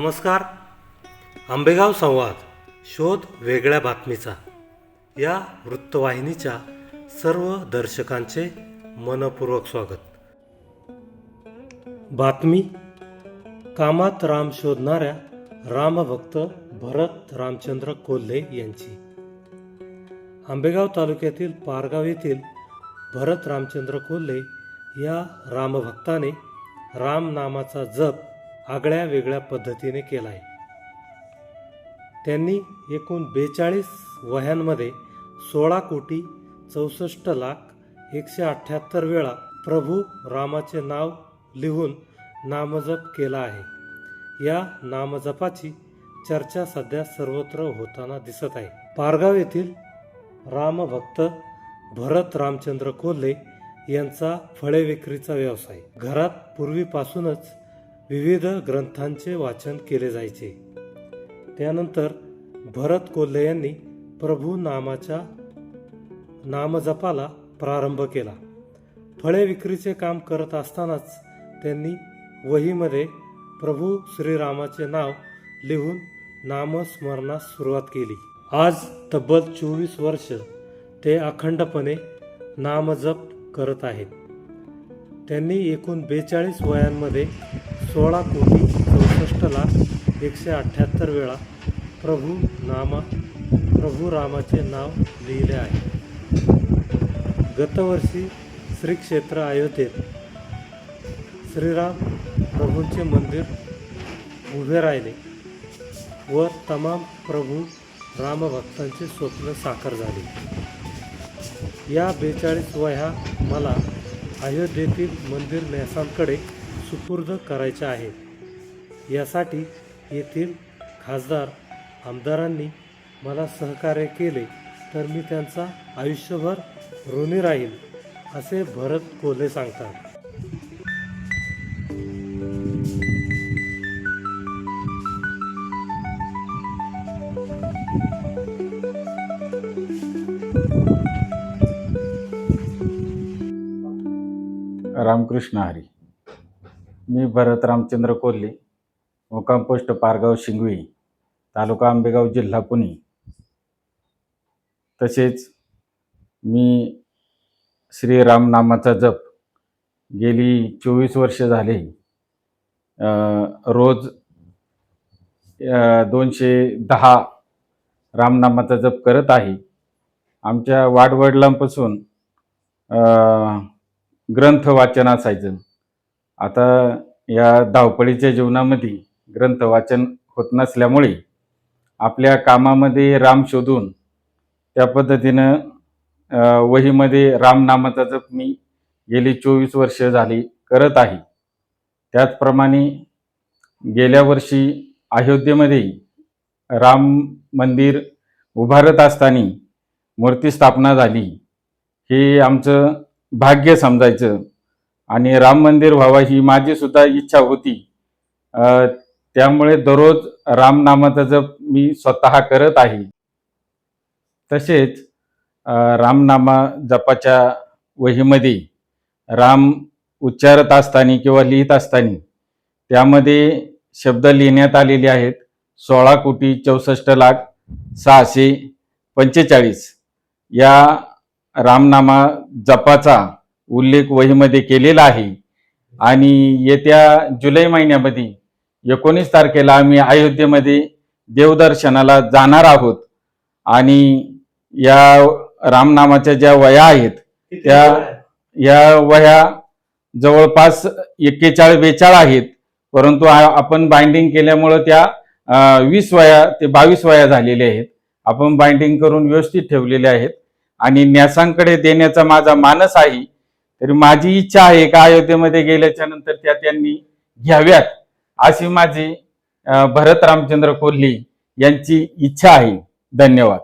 नमस्कार. आंबेगाव संवाद शोध वेगळ्या बातमीचा. या वृत्तवाहिनीच्या सर्व दर्शकांचे मनपूर्वक स्वागत. बातमी कामात राम शोधणाऱ्या रामभक्त भरत रामचंद्र कोल्हे यांची. आंबेगाव तालुक्यातील पारगाव येथील भरत रामचंद्र कोल्हे या रामभक्ताने राम नामाचा जप आगळ्या वेगळ्या पद्धतीने केला आहे त्यांनी एकूण बेचाळीस वह्यांमध्ये सोळा कोटी चौसष्ट लाख एकशे अठ्ठ्याहत्तर वेळा प्रभू रामाचे नाव लिहून नामजप केला आहे. या नामजपाची चर्चा सध्या सर्वत्र होताना दिसत आहे. पारगाव येथील रामभक्त भरत रामचंद्र कोल्हे यांचा फळे विक्रीचा व्यवसाय. घरात पूर्वीपासूनच विविध ग्रंथांचे वाचन केले जायचे. त्यानंतर भरत कोल्हे यांनी प्रभू नामाच्या नामजपाला प्रारंभ केला. फळे विक्रीचे काम करत असतानाच त्यांनी वहीमध्ये प्रभू श्रीरामाचे नाव लिहून नामस्मरणास सुरुवात केली. आज तब्बल चोवीस वर्ष ते अखंडपणे नामजप करत आहेत. त्यांनी एकूण बेचाळीस वयांमध्ये सोळा कोटी चौसष्ट लाख एकशे अठ्ठ्याहत्तर वेळा प्रभू नामा प्रभू रामाचे नाव लिहिले आहे. गतवर्षी श्री क्षेत्र अयोध्येत श्रीराम प्रभूंचे मंदिर उभे राहिले व तमाम प्रभू रामभक्तांचे स्वप्न साकार झाले. या बेचाळीस वह्या मला अयोध्येतील मंदिर न्यासांकडे सुपूर्द करायचे आहेत यासाठी येथील खासदार आमदारांनी मला सहकार्य केले तर मी त्यांचा आयुष्यभर ऋणी राहील असे भरत कोल्हे सांगतात. रामकृष्ण हरी. मी भरत रामचंद्र कोल्हे मुक्काम पोस्ट पारगाव शिंगवी तालुका आंबेगाव जिल्हा पुणे. तसेच मी श्रीराम नामाचा जप गेली चोवीस वर्ष झाले. रोज दोनशे दहा रामनामाचा जप करत आहे. आमच्या वाडवडिलांपासून ग्रंथ वाचन असायचं. आता या धावपळीच्या जीवनामध्ये ग्रंथ वाचन होत नसल्यामुळे आपल्या कामामध्ये राम शोधून त्या पद्धतीनं वहीमध्ये वहीमध्ये रामनामाचा जप मी गेली चोवीस वर्ष झाली करत आहे. त्याचप्रमाणे गेल्या वर्षी अयोध्येमध्ये राम मंदिर उभारत असताना मूर्ती स्थापना झाली. हे आमचं भाग्य समजायचं. आणि राम मंदिर व्हावं ही माझी सुद्धा इच्छा होती. त्यामुळे दररोज रामनामाचा जप मी स्वतः करत आहे. तसेच रामनामा जपाच्या वहीमध्ये राम उच्चारत असताना किंवा लिहित असताना त्यामध्ये शब्द लिहिण्यात आलेले आहेत सोळा कोटी चौसष्ट लाख सहाशे पंचेचाळीस. या रामनामा जपाचा उल्लेख वहीमध्ये केलेला आहे. आणि येत्या जुलै महिन्यामध्ये एकोणीस तारखेला आम्ही अयोध्येमध्ये देवदर्शनाला जाणार आहोत. आणि या रामनामाच्या ज्या वया आहेत त्या या वह्या जवळपास एक्केचाळ बेचाळ आहेत. परंतु आपण बाइंडिंग केल्यामुळं त्या वीस वया ते बावीस वया झालेल्या आहेत. आपण बाइंडिंग करून व्यवस्थित ठेवलेल्या आहेत. आणि न्यासांकडे देण्याचा माझा मानस आहे तरी माझी इच्छा आहे का अयोध्येमध्ये गेल्याच्यानंतर त्या त्यांनी घ्याव्यात अशी माझी भरत रामचंद्र कोल्हे यांची इच्छा आहे. धन्यवाद.